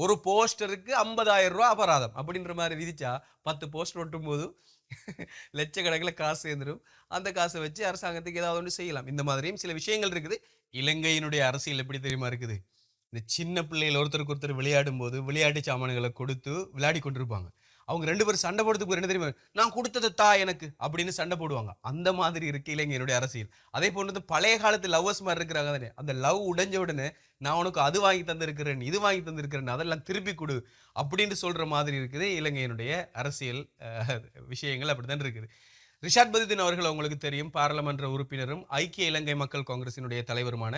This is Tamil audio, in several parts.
ஒரு போஸ்டருக்கு ஐம்பதாயிரம் ரூபா அபராதம் அப்படின்ற மாதிரி விதிச்சா பத்து போஸ்டர் ஒட்டும் போது லட்சக்கணக்கில் காசு சேர்ந்துடும் அந்த காசை வச்சு அரசாங்கத்துக்கு ஏதாவது ஒன்று செய்யலாம். இந்த மாதிரியும் சில விஷயங்கள் இருக்குது. இலங்கையினுடைய அரசியல் எப்படி தெரியுமா இருக்குது? இந்த சின்ன பிள்ளைகள் ஒருத்தருக்கு ஒருத்தர் விளையாடும் போது விளையாட்டு சாமான்களை கொடுத்து விளையாடி கொண்டிருப்பாங்க. அவங்க ரெண்டு பேரும் சண்டை போடுறதுக்கு என்ன தெரியுமா? நான் கொடுத்தது தா எனக்கு அப்படின்னு சண்டை போடுவாங்க. அந்த மாதிரி இருக்கு என்னுடைய அரசியல். அதே போன்றது பழைய காலத்து லவ்வர்ஸ் மாதிரி இருக்கிறாங்க தானே அந்த லவ் உடைஞ்ச உடனே நான் உனக்கு அது வாங்கி தந்திருக்கிறேன் இது வாங்கி தந்திருக்கிறேன் அதெல்லாம் திருப்பி கொடு அப்படின்னு சொல்ற மாதிரி இருக்குது இலங்கையினுடைய அரசியல் விஷயங்கள் அப்படித்தான் இருக்குது. ரிஷாத் பதிதீன் அவர்கள் உங்களுக்கு தெரியும். பாராளுமன்ற உறுப்பினரும் ஐக்கிய இலங்கை மக்கள் காங்கிரசினுடைய தலைவருமான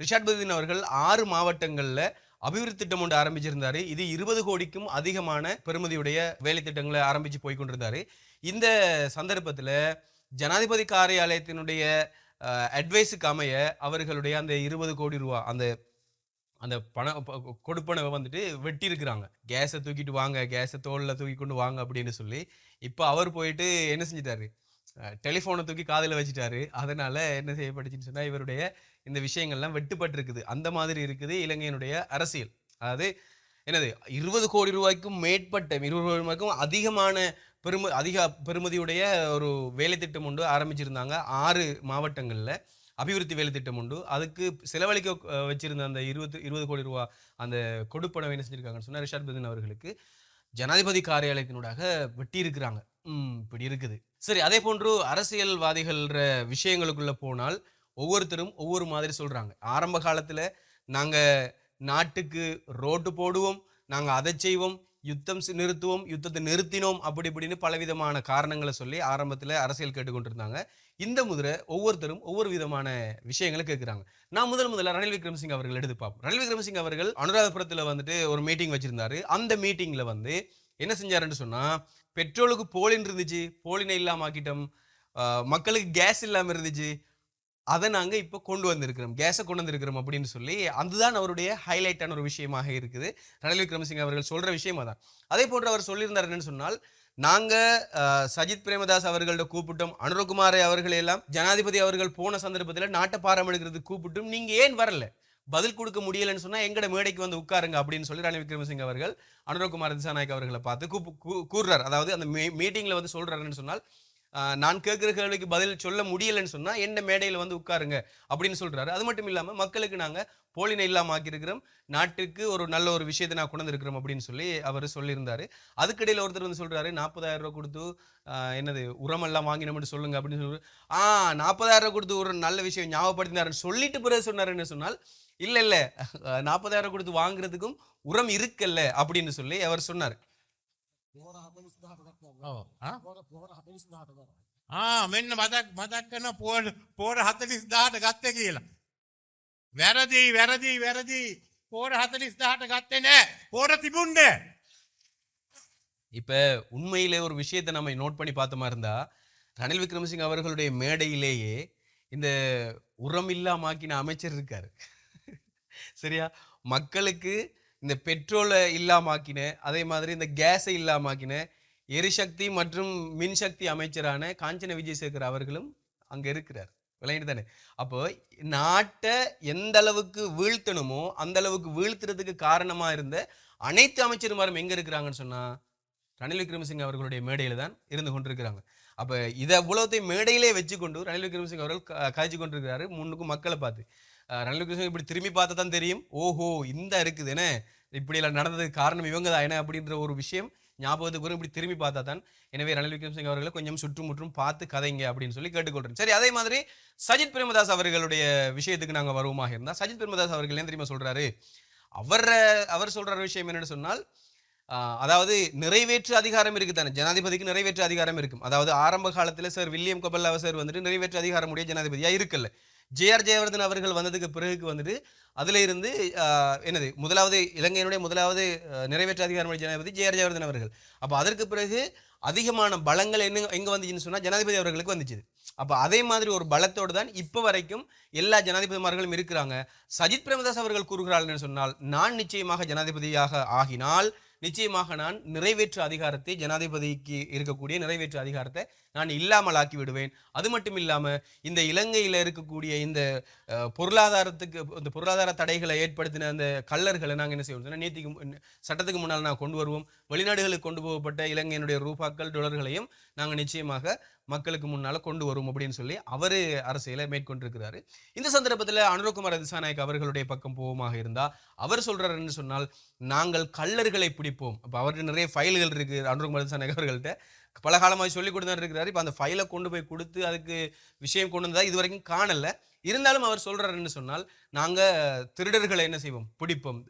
ரிஷாட் பதீன் அவர்கள் ஆறு மாவட்டங்களில் அபிவிருத்தி திட்டம் ஒன்று ஆரம்பிச்சிருந்தாரு. இது இருபது கோடிக்கும் அதிகமான பெறுமதியுடைய வேலை திட்டங்களை ஆரம்பிச்சு போய் கொண்டிருந்தாரு. இந்த சந்தர்ப்பத்தில் ஜனாதிபதி காரியாலயத்தினுடைய அட்வைஸுக்கு அமைய அவர்களுடைய அந்த இருபது கோடி ரூபா அந்த அந்த பண ப- கொடுப்பனவை வந்துட்டு வெட்டி இருக்கிறாங்க கேஸை தூக்கிட்டு வாங்க கேஸை தோளில் தூக்கி கொண்டு வாங்க அப்படின்னு சொல்லி இப்போ அவர் போயிட்டு என்ன செஞ்சிட்டாரு? டெலிஃபோனை தூக்கி காதில் வச்சுட்டாரு. அதனால என்ன செய்யப்பட்டுச்சுன்னு சொன்னால் இவருடைய இந்த விஷயங்கள்லாம் வெட்டுப்பட்டிருக்குது. அந்த மாதிரி இருக்குது இலங்கையினுடைய அரசியல். அதாவது என்னது இருபது கோடி ரூபாய்க்கும் மேற்பட்ட இருபது கோடி ரூபாய்க்கும் அதிகமான பெரும அதிக பெருமதியுடைய ஒரு வேலை திட்டம் ஒன்று ஆரம்பிச்சிருந்தாங்க ஆறு மாவட்டங்களில். அபிவிருத்தி வேலை திட்டம் உண்டு. அதுக்கு செலவழிக்க வச்சிருந்த அந்த இருபது இருபது கோடி ரூபா அந்த கொடுப்பனவை என்ன செஞ்சிருக்காங்கன்னு சொன்னா ரிஷாட் பதின் அவர்களுக்கு ஜனாதிபதி காரியாலயத்தினூடாக வெட்டி இருக்கிறாங்க இப்படி இருக்குது. சரி அதே போன்று அரசியல்வாதிகள்ன்ற விஷயங்களுக்குள்ள போனால் ஒவ்வொருத்தரும் ஒவ்வொரு மாதிரி சொல்றாங்க. ஆரம்ப காலத்துல நாங்க நாட்டுக்கு ரோட்டு போடுவோம் நாங்க அதை செய்வோம் யுத்தம் சி- நிறுத்துவோம் யுத்தத்தை நிறுத்தினோம் அப்படி இப்படின்னு பலவிதமான காரணங்களை சொல்லி ஆரம்பத்தில் அரசியல் கேட்டுக்கொண்டிருந்தாங்க. இந்த முதிரை ஒவ்வொருத்தரும் ஒவ்வொரு விதமான விஷயங்களை கேட்குறாங்க. நான் முதல் முதல்ல ரணில் விக்ரமசிங் அவர்கள் எடுத்து பார்ப்போம். ரணில் விக்ரமசிங் அவர்கள் அனுராதபுரத்தில் வந்துட்டு ஒரு மீட்டிங் வச்சிருந்தாரு. அந்த மீட்டிங்கில் வந்து என்ன செஞ்சாருன்னு சொன்னால் பெட்ரோலுக்கு போலின் இருந்துச்சு போலினை இல்லாமல் ஆக்கிட்டோம். மக்களுக்கு கேஸ் இல்லாமல் இருந்துச்சு. அதை நாங்கள் இப்போ கொண்டு வந்திருக்கிறோம். கேஸை கொண்டு வந்திருக்கிறோம் அப்படின்னு சொல்லி அதுதான் அவருடைய ஹைலைட்டான ஒரு விஷயமாக இருக்குது. ரணில் விக்ரமசிங்க அவர்கள் சொல்கிற விஷயம் தான் அதே போன்று அவர் சொல்லியிருந்தார் என்னன்னு சொன்னால் நாங்கள் சஜித் பிரேமதாஸ் அவர்கள்ட்ட கூப்பிட்டோம் அனுரகுமாரை அவர்களையெல்லாம் ஜனாதிபதி அவர்கள் போன சந்தர்ப்பத்தில் நாட்டை பாரம் எடுக்கிறதுக்கு கூப்பிட்டும் நீங்கள் ஏன் வரல? பதில் கொடுக்க முடியலன்னு சொன்னால் எங்கட மேடைக்கு வந்து உட்காருங்க அப்படின்னு சொல்லி ரணில் விக்ரமசிங்க அவர்கள் அனுரகுமார் திசாநாயக் அவர்களை பார்த்து கூப்பு கூறுறார். அதாவது அந்த மீட்டிங்கில் வந்து சொல்கிறாருன்னு சொன்னால் நான் கேட்குற கேள்விக்கு பதில் சொல்ல முடியலன்னு சொன்னால் என்ன மேடையில் வந்து உட்காருங்க அப்படின்னு சொல்கிறாரு அது மட்டும் இல்லாமல் மக்களுக்கு நாங்கள் போலினை இல்லாமல் ஆக்கியிருக்கிறோம். நாட்டுக்கு ஒரு நல்ல ஒரு விஷயத்தை நான் கொண்டு அப்படின்னு சொல்லி அவர் சொல்லியிருந்தாரு. அதுக்கிடையில் ஒருத்தர் வந்து சொல்கிறாரு நாற்பதாயிரம் ரூபா கொடுத்து என்னது உரமெல்லாம் வாங்கினோம்னு சொல்லுங்க அப்படின்னு சொல்லி ஆ நாற்பதாயிரம் ரூபா கொடுத்து ஒரு நல்ல விஷயம் ஞாபகப்படுத்தினாருன்னு சொல்லிட்டு பிறகு சொன்னார் என்ன சொன்னால் இல்ல இல்ல அஹ், நாற்பதாயிரம் கொடுத்து வாங்குறதுக்கும் உரம் இருக்குல்ல அப்படின்னு சொல்லி அவர் சொன்னார் ඔව්. ආ? ආ මෙන්න මතක් මතක් කරන පෝඩ පෝඩ හතලිස් දාට ගත්ත කියලා. වැරදි වැරදි වැරදි පෝඩ හතලිස් දාට ගත්තේ නෑ පෝඩ තිබුන්ඩ. இப்ப உண்மையிலே ஒரு விஷயத்தை நம்ம நோட் பண்ணி பார்த்தோமா இருந்தா ரணில் விக்ரமசிங்க அவர்களுடைய மேடையிலேயே இந்த உரம் இல்லாமாக்கின அமைச்சர் இருக்காரு சரியா? மக்களுக்கு இந்த பெட்ரோலை இல்லாமாக்கின அதே மாதிரி இந்த கேஸை இல்லாமாக்கின எரிசக்தி மற்றும் மின்சக்தி அமைச்சரான காஞ்சன விஜயசேகர் அவர்களும் அங்கே இருக்கிறார். விளையாண்டு தானே? அப்போ நாட்டை எந்த அளவுக்கு வீழ்த்தணுமோ அந்த அளவுக்கு வீழ்த்துறதுக்கு காரணமா இருந்த அனைத்து அமைச்சருமாரும் எங்க இருக்கிறாங்கன்னு சொன்னா ரணில் விக்ரமசிங்க அவர்களுடைய மேடையில தான் இருந்து கொண்டிருக்கிறாங்க. அப்போ இதை இவ்வளோத்தையும் மேடையிலே வச்சுக்கொண்டு ரணில் விக்ரமசிங்க அவர்கள் க- காய்ச்சி கொண்டிருக்கிறாரு. முன்னுக்கும் மக்களை பார்த்து. அஹ் ரணில் இப்படி திரும்பி பார்த்தா தான் தெரியும். ஓஹோ இந்த இருக்குது என்ன? இப்படி எல்லாம் நடந்ததுக்கு காரணம் இவங்க தான் என்ன அப்படின்ற ஒரு விஷயம் ஞாபகத்துக்கு வரும். இப்படி திரும்பி பார்த்தா தான் எனவே ரணில் விக்ரமசிங்க அவர்களை கொஞ்சம் சுற்றுமுற்றும் பார்த்து கதைங்க அப்படின்னு சொல்லி கேட்டுக்கொள்றேன். சரி அதே மாதிரி சஜித் பிரேமதாஸ் அவர்களுடைய விஷயத்துக்கு நாங்கள் வருவோமாக இருந்தால் சஜித் பிரேமதாஸ் அவர்கள் ஏன் தெரியுமா சொல்றாரு? அவர் அவர் சொல்ற விஷயம் என்னன்னு சொன்னால் அதாவது நிறைவேற்று அதிகாரம் இருக்குது தானே? ஜனாதிபதிக்கு நிறைவேற்று அதிகாரம் இருக்கும். அதாவது ஆரம்ப காலத்தில் சார் வில்லியம் கபல்லாவ சார் வந்துட்டு நிறைவேற்று அதிகாரம் உடைய ஜனாதிபதியாக இருக்கல்ல ஜேஆர் ஜெயவர்தன் அவர்கள் வந்ததுக்கு பிறகு வந்துட்டு அதுல இருந்து என்னது முதலாவது இலங்கையினுடைய முதலாவது நிறைவேற்ற நிறைவேற்று அதிகாரம் ஜனாதிபதி ஜேஆர் ஜெயவர்தன் அவர்கள். அப்போ அதற்கு பிறகு அதிகமான பலங்கள் என்ன எங்க வந்துச்சுன்னு சொன்னா ஜனாதிபதி அவர்களுக்கு வந்துச்சு. அப்ப அதே மாதிரி ஒரு பலத்தோடு தான் இப்போ வரைக்கும் எல்லா ஜனாதிபதிமார்களும் இருக்கிறாங்க. சஜித் பிரேமதாஸ் அவர்கள் கூறுகிறார்கள் என்று சொன்னால் நான் நிச்சயமாக ஜனாதிபதியாக ஆகினால் நிச்சயமாக நான் நிறைவேற்று அதிகாரத்தை ஜனாதிபதிக்கு இருக்கக்கூடிய நிறைவேற்று அதிகாரத்தை நான் இல்லாமலாக்கி விடுவேன். அது மட்டும் இல்லாமல் இந்த இலங்கையில் இருக்கக்கூடிய இந்த பொருளாதாரத்துக்கு இந்த பொருளாதார தடைகளை ஏற்படுத்தின அந்த கல்லர்களை நாங்கள் என்ன செய்வோம் சொன்னா, நீதிக்கு சட்டத்துக்கு முன்னால் நான் கொண்டு வருவோம். வெளிநாடுகளுக்கு கொண்டு போகப்பட்ட இலங்கையினுடைய ரூபாக்கள் டொலர்களையும் நாங்கள் நிச்சயமாக மக்களுக்கு முன்னால கொண்டு வரும் அப்படின்னு சொல்லி அவரு அரசியலை மேற்கொண்டிருக்கிறாரு. இந்த சந்தர்ப்பத்தில் அனுரகுமார் திசாநாயக் அவர்களுடைய பக்கம் போவோமாக இருந்தா அவர் சொல்றாருன்னு சொன்னால் நாங்கள் கள்ளர்களை பிடிப்போம். அப்ப அவர்கிட்ட நிறைய ஃபைல்கள் இருக்கு அனுரகுமார் திசாநாயக் அவர்கள்ட்ட. பல காலமாக சொல்லி கொடுத்து இருக்கிறாரு. இப்போ அந்த ஃபைலை கொண்டு போய் கொடுத்து அதுக்கு விஷயம் கொண்டு வந்ததா இது வரைக்கும் காணலை. இருந்தாலும் அவர் சொல்கிறாருன்னு சொன்னால் நாங்கள் திருடர்களை என்ன செய்வோம்? பிடிப்போம்.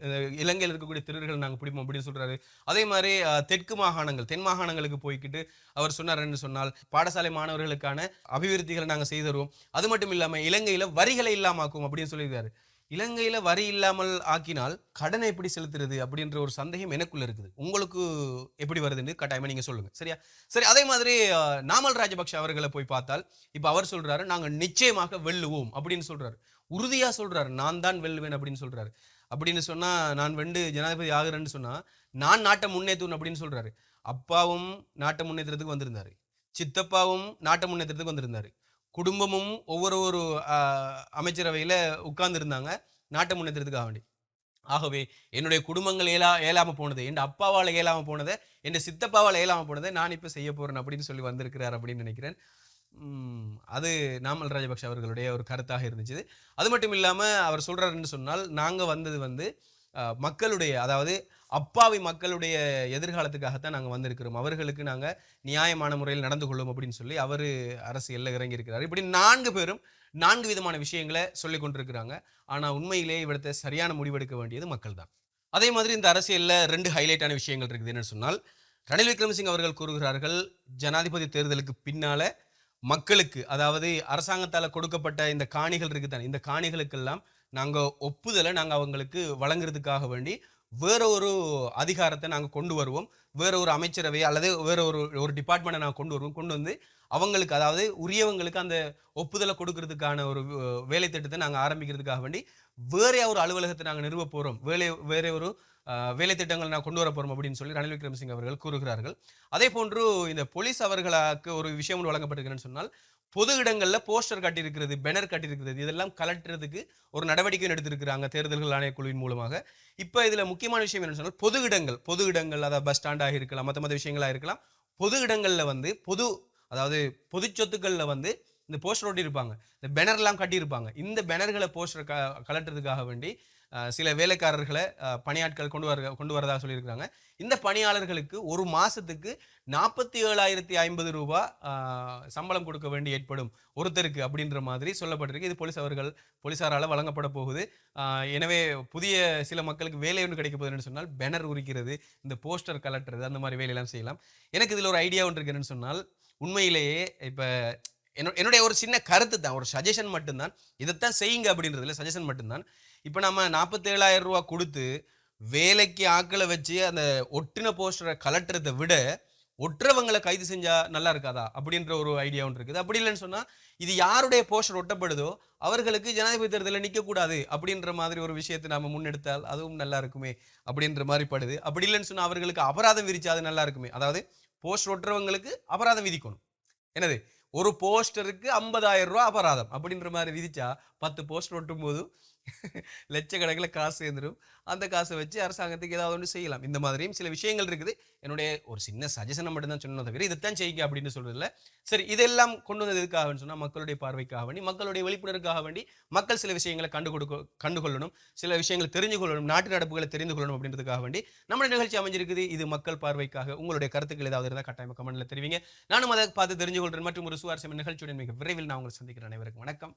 இலங்கையில் இருக்கக்கூடிய திருடர்களை நாங்கள் பிடிப்போம் அப்படின்னு சொல்கிறாரு அதே மாதிரி தெற்கு மாகாணங்கள் தென் மாகாணங்களுக்கு போய்க்கிட்டு அவர் சொன்னாருன்னு சொன்னால் பாடசாலை மாணவர்களுக்கான அபிவிருத்திகளை நாங்கள் செய்து தருவோம் அது மட்டும் இல்லாமல் இலங்கையில் வரிகளை இல்லாமாக்கும் அப்படின்னு சொல்லியிருக்காரு. இலங்கையில் வரி இல்லாமல் ஆக்கினால் கடனை எப்படி செலுத்துறது அப்படின்ற ஒரு சந்தேகம் எனக்குள்ள இருக்குது. உங்களுக்கு எப்படி வருதுன்னு கட்டாயமாக நீங்கள் சொல்லுங்கள் சரியா? சரி அதே மாதிரி நாமல் ராஜபக்ஷ அவர்களை போய் பார்த்தால் இப்போ அவர் சொல்கிறாரு நாங்கள் நிச்சயமாக வெல்லுவோம் அப்படின்னு சொல்கிறாரு உறுதியாக சொல்கிறாரு நான் தான் வெல்லுவேன் அப்படின்னு சொல்கிறாரு அப்படின்னு சொன்னால் நான் வெண்டு ஜனாதிபதி ஆகுறேன்னு சொன்னால் நான் நாட்டை முன்னேற்றுவேன் அப்படின்னு சொல்கிறாரு அப்பாவும் நாட்டை முன்னேற்றத்துக்கு வந்திருந்தாரு. சித்தப்பாவும் நாட்டை முன்னேற்றத்துக்கு வந்திருந்தார். குடும்பமும் ஒவ்வொரு ஒரு அமைச்சரவையில் உட்கார்ந்துருந்தாங்க. நாட்டை முன்னேற்றத்துக்காக வேண்டி. ஆகவே என்னுடைய குடும்பங்கள் ஏலா ஏலாமல் போனது என் அப்பாவால் ஏலாமல் போனதை என் சித்தப்பாவால் ஏலாமல் போனதை நான் இப்போ செய்ய போகிறேன் அப்படின்னு சொல்லி வந்திருக்கிறார் அப்படின்னு நினைக்கிறேன். அது நாமல் ராஜபக்ஷ அவர்களுடைய ஒரு கருத்தாக இருந்துச்சு. அது மட்டும் இல்லாமல் அவர் சொல்கிறாருன்னு சொன்னால் நாங்கள் வந்தது வந்து மக்களுடைய அதாவது அப்பாவி மக்களுடைய எதிர்காலத்துக்காகத்தான் நாங்கள் வந்திருக்கிறோம். அவர்களுக்கு நாங்கள் நியாயமான முறையில் நடந்து கொள்ளும் அப்படின்னு சொல்லி அவர் அரசியலில் இறங்கி இருக்கிறார் இப்படி நான்கு பேரும் நான்கு விதமான விஷயங்களை சொல்லி கொண்டிருக்கிறாங்க. ஆனால் உண்மையிலேயே இவிடத்தை சரியான முடிவெடுக்க வேண்டியது மக்கள் தான் அதே மாதிரி இந்த அரசியலில் ரெண்டு ஹைலைட்டான விஷயங்கள் இருக்குது. என்னன்னு சொன்னால் ரணில் விக்ரமசிங் அவர்கள் கூறுகிறார்கள் ஜனாதிபதி தேர்தலுக்கு பின்னால் மக்களுக்கு அதாவது அரசாங்கத்தால் கொடுக்கப்பட்ட இந்த காணிகள் இருக்குதானே இந்த காணிகளுக்கெல்லாம் நாங்கள் ஒப்புதலை நாங்கள் அவங்களுக்கு வழங்குறதுக்காக வேண்டி வேற ஒரு அதிகாரத்தை நாங்கள் கொண்டு வருவோம். வேற ஒரு அமைச்சரவை அல்லது வேற ஒரு ஒரு டிபார்ட்மெண்ட்டை நாங்கள் கொண்டு வருவோம். கொண்டு வந்து அவங்களுக்கு அதாவது உரியவங்களுக்கு அந்த ஒப்புதலை கொடுக்கறதுக்கான ஒரு வேலை திட்டத்தை நாங்கள் ஆரம்பிக்கிறதுக்காக வேண்டி வேற ஒரு அலுவலகத்தை நாங்கள் நிறுவ போகிறோம் வேலை வேற ஒரு வேலை திட்டங்கள் நான் கொண்டு வர போகிறோம் அப்படின்னு சொல்லி ரணில் விக்ரமசிங் அவர்கள் கூறுகிறார்கள். அதே போன்று இந்த போலீஸ் அவர்களுக்கு ஒரு விஷயம் ஒன்று வழங்கப்பட்டிருக்கிறேன்னு சொன்னால் பொது இடங்களில் போஸ்டர் காட்டியிருக்கிறது பேனர் காட்டியிருக்கிறது இதெல்லாம் கலட்டுறதுக்கு ஒரு நடவடிக்கை எடுத்திருக்கிறாங்க தேர்தல்கள் ஆணையக்குழுவின் மூலமாக. இப்போ இதில் முக்கியமான விஷயம் என்னென்னு சொன்னால் பொது இடங்கள் பொது இடங்கள் அதாவது பஸ் ஸ்டாண்டாக இருக்கலாம் மற்ற மற்ற விஷயங்களாக இருக்கலாம் பொது இடங்களில் வந்து பொது அதாவது பொது சொத்துக்களில் வந்து இந்த போஸ்டர் ஒட்டி இருப்பாங்க இந்த பேனர்லாம் கட்டியிருப்பாங்க. இந்த பேனர்களை போஸ்டர் க கலட்டுறதுக்காக வேண்டி சில வேலைக்காரர்களை பணியாட்கள் கொண்டு வர கொண்டு வரதாக சொல்லியிருக்கிறாங்க. இந்த பணியாளர்களுக்கு ஒரு மாதத்துக்கு நாற்பத்தி ஏழாயிரத்தி ஐம்பது ரூபாய் சம்பளம் கொடுக்க வேண்டி ஏற்படும். ஒருத்தருக்கு அப்படின்ற மாதிரி சொல்லப்பட்டிருக்கு. இது போலீஸ் அவர்கள் போலீஸாரால் வழங்கப்பட போகுது. எனவே புதிய சில மக்களுக்கு வேலை ஒன்று கிடைக்க போகுதுன்னு சொன்னால் பேனர் உரிக்கிறது இந்த போஸ்டர் கலட்டுறது அந்த மாதிரி வேலையெல்லாம் செய்யலாம். எனக்கு இதில் ஒரு ஐடியா ஒன்று இருக்குன்னு சொன்னால் உண்மையிலேயே இப்போ என்னுடைய ஒரு சின்ன கருத்து தான் ஒரு சஜஷன் மட்டும்தான். இதைத்தான் செய்யுங்க அப்படின்றதுல சஜஷன் மட்டும்தான். இப்போ நம்ம நாற்பத்தேழாயிரம் ரூபா கொடுத்து வேலைக்கு ஆட்களை வச்சு அந்த ஒட்டின போஸ்டரை கலட்டுறதை விட ஒட்டுறவங்களை கைது செஞ்சா நல்லா இருக்காதா? அப்படின்ற ஒரு ஐடியா ஒன்று இருக்குது. அப்படி இல்லைன்னு சொன்னால் இது யாருடைய போஸ்டர் ஒட்டப்படுதோ அவர்களுக்கு ஜனாதிபதி தேர்தலில் நிற்கக்கூடாது அப்படின்ற மாதிரி ஒரு விஷயத்தை நாம் முன்னெடுத்தால் அதுவும் நல்லா இருக்குமே அப்படின்ற மாதிரி படுது. அப்படி இல்லைன்னு சொன்னால் அவர்களுக்கு அபராதம் விரிச்சா அது நல்லா இருக்குமே. அதாவது போஸ்டர் ஒட்டுறவங்களுக்கு அபராதம் விதிக்கணும். என்னது? ஒரு போஸ்டருக்கு ஐம்பதாயிரம் ரூபா அபராதம் அப்படின்ற மாதிரி விதிச்சா பத்து போஸ்டர் ஒட்டும் போது லட்சக்கணக்கில் காசு சேர்ந்துடும் அந்த காசை வச்சு அரசாங்கத்துக்கு ஏதாவது ஒன்று செய்யலாம். இந்த மாதிரியும் சில விஷயங்கள் இருக்குது. என்னுடைய ஒரு சின்ன சஜஷனை மட்டும்தான் சொன்னோம் தவிர இதைத்தான் செய்யுங்க அப்படின்னு சொல்றதில்ல சரி இதெல்லாம் கொண்டு வந்தது எதுக்காக சொன்னால் மக்களுடைய பார்வைக்காக வேண்டி மக்களுடைய விழிப்புணர்வுக்காக வேண்டி மக்கள் சில விஷயங்களை கண்டு கொடுக்க கண்டுகொள்ளணும். சில விஷயங்களை தெரிஞ்சு கொள்ளணும். நாட்டு நடப்புகளை தெரிந்து கொள்ளணும் அப்படின்றதுக்காக வேண்டி நம்ம நிகழ்ச்சி அமைஞ்சிருக்குது. இது மக்கள் பார்வைக்காக. உங்களுடைய கருத்துக்கள் ஏதாவது இருந்தால் கட்டாயமாக கமெண்ட்ல தெரிவிங்க. நானும் அதை பார்த்து தெரிஞ்சு கொள்கிறேன் மற்றும் ஒரு சுவாரஸ்யம் நிகழ்ச்சியுடன் மிக விரைவில் நான் உங்களை சந்திக்கிறேன். அனைவருக்கும் வணக்கம்.